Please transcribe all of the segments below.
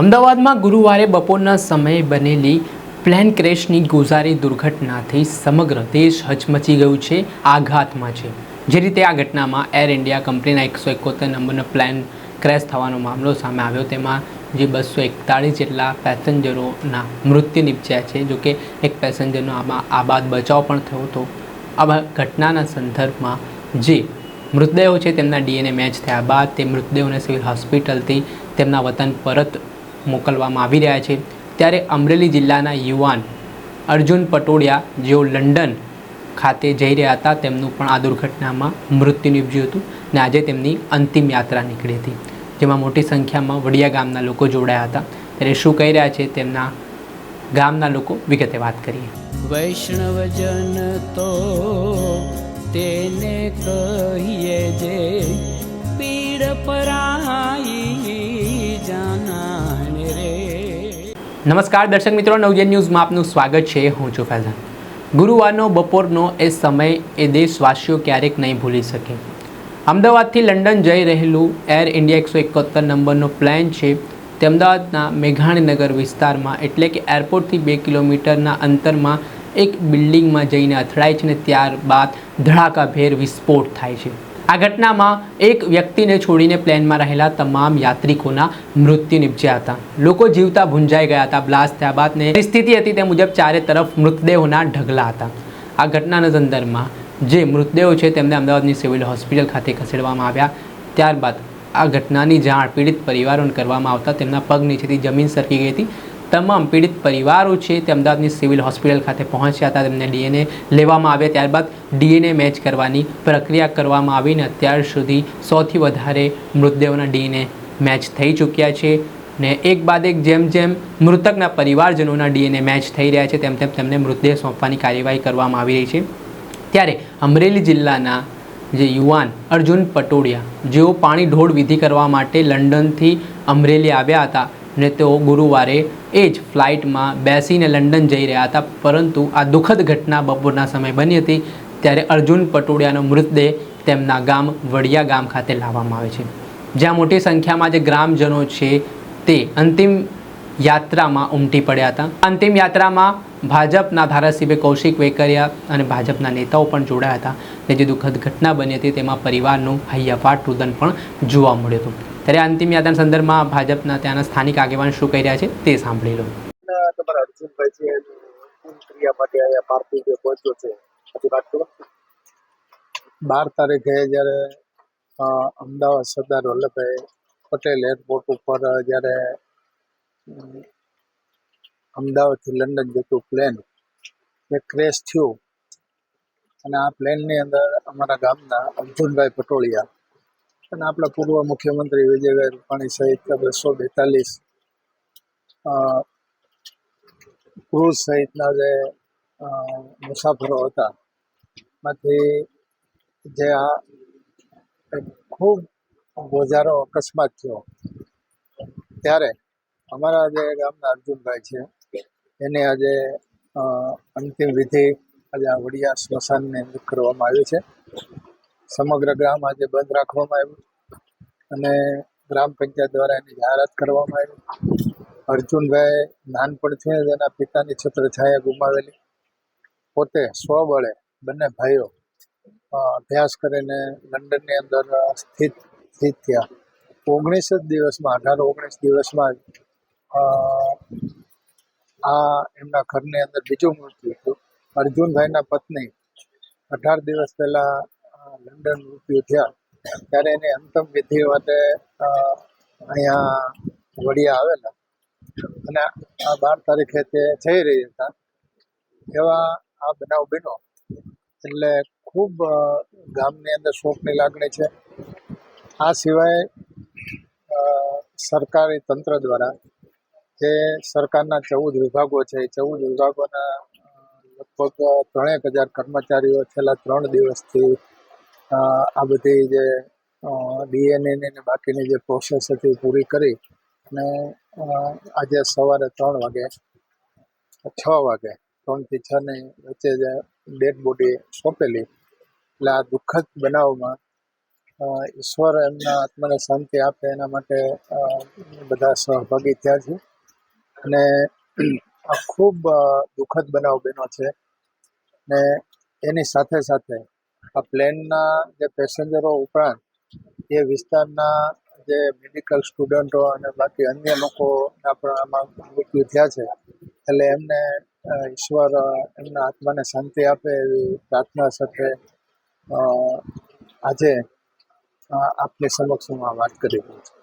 અમદાવાદમાં ગુરુવારે બપોરના સમયે બનેલી પ્લેન ક્રેશની ગોઝારી દુર્ઘટનાથી સમગ્ર દેશ હચમચી ગયું છે, આઘાતમાં છે. જે રીતે આ ઘટનામાં એર ઇન્ડિયા કંપનીના એકસો એકોતેર નંબરનો પ્લેન ક્રેશ થવાનો મામલો સામે આવ્યો. તેમાં જે બસો એકતાળીસ જેટલા પેસેન્જરોના મૃત્યુ નિપજ્યા છે. જોકે એક પેસેન્જરનો આમાં આબાદ બચાવ પણ થયો હતો. આ ઘટનાના સંદર્ભમાં જે મૃતદેહો છે, તેમના ડીએનએ મેચ થયા બાદ તે મૃતદેહોને સિવિલ હોસ્પિટલથી તેમના વતન પરત મોકલવામાં આવી રહ્યા છે. ત્યારે અમરેલી જિલ્લાના યુવાન અર્જુન પટોડિયા જેઓ લંડન ખાતે જઈ રહ્યા હતા, તેમનું પણ આ દુર્ઘટનામાં મૃત્યુ નિપજ્યું હતું અને આજે તેમની અંતિમ યાત્રા નીકળી હતી. જેમાં મોટી સંખ્યામાં વડિયા ગામના લોકો જોડાયા હતા. ત્યારે શું કહી રહ્યા છે તેમના ગામના લોકો? વિગતે વાત કરીએ. વૈષ્ણવજન તો તેને કહીએ જે પીડ પરાઈ નમસ્કાર દર્શક મિત્રો, નવજન ન્યૂઝમાં આપનું સ્વાગત છે. હું છું ફૈઝાન. ગુરુવારનો બપોરનો એ સમય એ દેશવાસીઓ ક્યારેક નહીં ભૂલી શકે. અમદાવાદથી લંડન જઈ રહેલું એર ઇન્ડિયા એકસો એકોતેર નંબરનો પ્લેન છે. તે અમદાવાદના મેઘાણીનગર વિસ્તારમાં, એટલે કે એરપોર્ટથી બે કિલોમીટરના અંતરમાં એક બિલ્ડિંગમાં જઈને અથડાય છે ને ત્યારબાદ ધડાકાભેર વિસ્ફોટ થાય છે. આ ઘટનામાં એક વ્યક્તિને છોડીને પ્લેનમાં રહેલા તમામ યાત્રિકોના મૃત્યુ નિપજ્યા હતા. લોકો જીવતા ભૂંજાઈ ગયા હતા. બ્લાસ્ટ થયા બાદ ને પરિસ્થિતિ હતી તે મુજબ ચારે તરફ મૃતદેહોના ઢગલા હતા. આ ઘટનાના સંદર્ભમાં જે મૃતદેહો છે તેમને અમદાવાદની સિવિલ હોસ્પિટલ ખાતે ખસેડવામાં આવ્યા. ત્યારબાદ આ ઘટનાની જાણ પીડિત પરિવારોને કરવામાં આવતા તેમના પગ નીચેથી જમીન સરકી ગઈ હતી. તમામ પીડિત પરિવારો છે તે અમદાવાદની સિવિલ હોસ્પિટલ ખાતે પહોંચ્યા હતા. તેમને ડીએનએ લેવામાં આવ્યા. ત્યારબાદ ડીએનએ મેચ કરવાની પ્રક્રિયા કરવામાં આવીને અત્યાર સુધી સૌથી વધારે મૃતદેહોના ડીએનએ મેચ થઈ ચૂક્યા છે ને એક બાદ એક જેમ જેમ મૃતકના પરિવારજનોના ડીએનએ મેચ થઈ રહ્યા છે, તેમ તેમ તેમને મૃતદેહ સોંપવાની કાર્યવાહી કરવામાં આવી રહી છે. ત્યારે અમરેલી જિલ્લાના જે યુવાન અર્જુન પટોડિયા, જેઓ પાણી ઢોળ વિધિ કરવા માટે લંડનથી અમરેલી આવ્યા હતા ને તેઓ ગુરુવારે એ જ ફ્લાઇટમાં બેસીને લંડન જઈ રહ્યા હતા. પરંતુ આ દુઃખદ ઘટના બપોરના સમયે બની હતી, ત્યારે અર્જુન પટોડિયાનો મૃતદેહ તેમના ગામ વડિયા ગામ ખાતે લાવવામાં આવે છે. જ્યાં મોટી સંખ્યામાં જે ગ્રામજનો છે, તે અંતિમ યાત્રામાં ઉમટી પડ્યા હતા. અંતિમ યાત્રામાં ભાજપના ધારાસભ્ય કૌશિક વેકરિયા અને ભાજપના નેતાઓ પણ જોડાયા હતા. ને જે દુઃખદ ઘટના બની હતી, તેમાં પરિવારનું હૈયાફાટ રુદન પણ જોવા મળ્યું હતું. ત્યારે અંતિમ યાત્રાના સંદર્ભમાં ભાજપના ત્યાંના સ્થાનિક આગેવાન શું કહી રહ્યા છે તે સાંભળી લો. તમારા અર્જુનભાઈ છે ક્રિયા માટે અહીંયા પાર્થિવ જે પહોંચ્યો છે હજી વાત કરો. બાર તારીખે જ્યારે અ, અમદાવાદ સરદાર વલ્લભભાઈ પટેલ એરપોર્ટ ઉપર જ્યારે અમ, અમદાવાદથી લંડન જતું પ્લેન એ ક્રેશ થયું. અને આ પ્લેનની અંદર અમારા ગામના અર્જુનભાઈ પટોળિયા અને આપણા પૂર્વ મુખ્યમંત્રી વિજયભાઈ રૂપાણી સહિત બસો બેતાલીસ ક્રૂઝ સહિતના જે મુસાફરો હતા. માંથી જે આ ખૂબ ગોજારો અકસ્માત થયો. ત્યારે અમારા જે ગામના અર્જુનભાઈ છે, એને આજે અંતિમ વિધિ આજે આ વડિયા સ્મશાનની અંદર કરવામાં આવી છે. સમગ્ર ગ્રામ આજે બંધ રાખવામાં આવ્યું. અને ગ્રામ પંચાયત દ્વારા એની જાહેરાત કરવામાં આવી. અર્જુનભાઈ નાનપણથી જ એના પિતાની છત્રછાયા ગુમાવેલી. પોતે સ્વબળે બંને ભાઈઓ અભ્યાસ કરીને લંડનની અંદર સ્થિત સ્થિત થયા. ઓગણીસ જ દિવસમાં, અઢાર ઓગણીસ દિવસમાં જ આ એમના ઘરની અંદર બીજું મૃત્યુ થયું અર્જુનભાઈના પત્ની અઢાર દિવસ પહેલા લંડન મૃત્યુ થયા. ત્યારે એની અંતમ વિધિ માટે અહીંયા વડિયા આવેલા. અને આ બાર તારીખે તે જઈ રહી હતા. એવા આ બનાવ બન્યો. એટલે ખૂબ ગામની અંદર શોકની લાગણી છે. આ સિવાય સરકારી તંત્ર દ્વારા જે સરકારના ચૌદ વિભાગો છે, એ ચૌદ વિભાગોના લગભગ ત્રણેક હજાર કર્મચારીઓ છેલ્લા ત્રણ દિવસથી આ બધી જે ડીએનએની ને બાકીની જે પ્રોસેસ હતી પૂરી કરી અને આજે સવારે ત્રણ વાગે, છ વાગે, ત્રણથી છ ની વચ્ચે જે ડેડ બોડી સોંપેલી, એટલે આ દુઃખદ બનાવમાં ઈશ્વર એમના આત્માને શાંતિ આપે એના માટે બધા સહભાગી થયા છે. અને, આ ખૂબ દુઃખદ બનાવ બન્યો છે. ને એની સાથે સાથે આ પ્લેનના જે પેસેન્જરો ઉપરાંત એ વિસ્તારના જે મેડિકલ સ્ટુડન્ટો અને બાકી અન્ય લોકોના પણ આમાં મૃત્યુ થયા છે. એટલે એમને ઈશ્વર એમના આત્માને શાંતિ આપે એવી પ્રાર્થના સાથે આજે આપની સમક્ષ હું આ વાત કરી રહ્યો છું.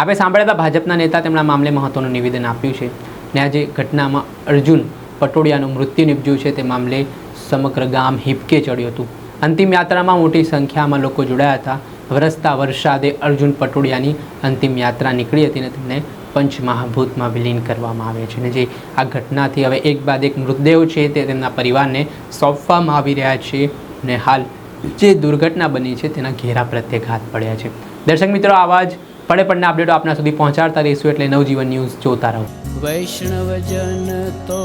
આપે સાંભળ્યા ભાજપના નેતા તેમના મામલે મહત્વનું નિવેદન આપ્યું છે ને આજે ઘટનામાં અર્જુન પટોડિયાનું મૃત્યુ નિપજ્યું છે તે મામલે સમગ્ર ગામ હિપકે ચડ્યું હતું. અંતિમ યાત્રામાં મોટી સંખ્યામાં લોકો જોડાયા હતા. વરસતા વરસાદે અર્જુન પટોડિયાની અંતિમ યાત્રા નીકળી હતી અને તેમને પંચમહાભૂતમાં વિલીન કરવામાં આવે છે અને જે આ ઘટનાથી હવે એક બાદ એક મૃતદેહ છે તે તેમના પરિવારને સોંપવામાં આવી રહ્યા છે અને હાલ જે દુર્ઘટના બની છે તેના ઘેરા પ્રત્યાઘાત પડ્યા છે. દર્શક મિત્રો, આવા જ પડે પડના અપડેટો આપના સુધી પહોંચાડતા રહીશું એટલે નવજીવન ન્યૂઝ જોતા રહો. વૈષ્ણવજન તો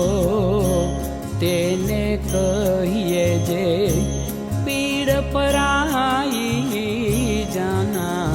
તેને કહીએ જે પીડ પરાઈ જાના